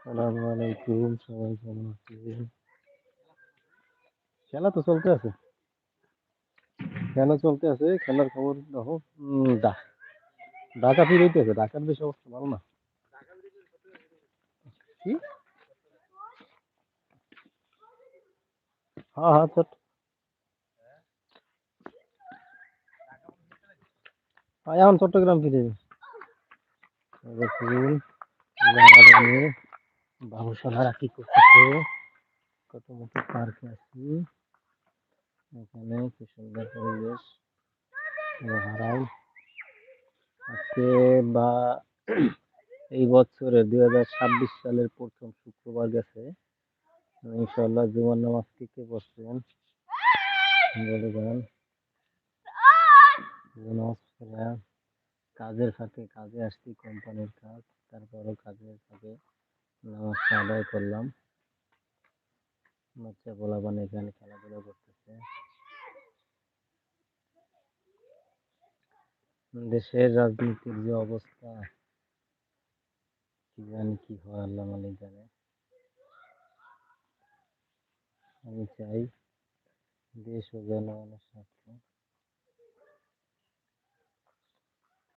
আসসালামু আলাইকুম সবাই কেমন আছেন খেলা তো চলতে আছে খেলা চলতে আছে খেলার খবর দেখো ডা- ঢাকা ফিরে আছে ঢাকার বেশ অবস্থা ভালো না কি হ্যাঁ হ্যাঁ চট হ্যাঁ, এখন চট্টগ্রাম ফিরে দেখুন বাবু সোনারা কি করতেছে? কত মতো পার্কে আছি। এখানে কি সুন্দর পরিবেশ। হারাই। আজকে বা এই বছরের দুই হাজার ছাব্বিশ সালের প্রথম শুক্রবার গেছে। ইনশাল্লাহ জুমার নামাজ কে কে বসছেন বলে পড়ে। কাজের ফাঁকে কাজে আসছি, কোম্পানির কাজ, তারপরও কাজের ফাঁকে। নামাজটা আদায় করলাম। বাচ্চা পোলাপান এখানে খেলাধুলা করতেছে। দেশের রাজনীতির যে অবস্থা, কি জানি কি হয়, আল্লাহ মালিক জানে। আমি চাই দেশ ও জনগণের স্বার্থে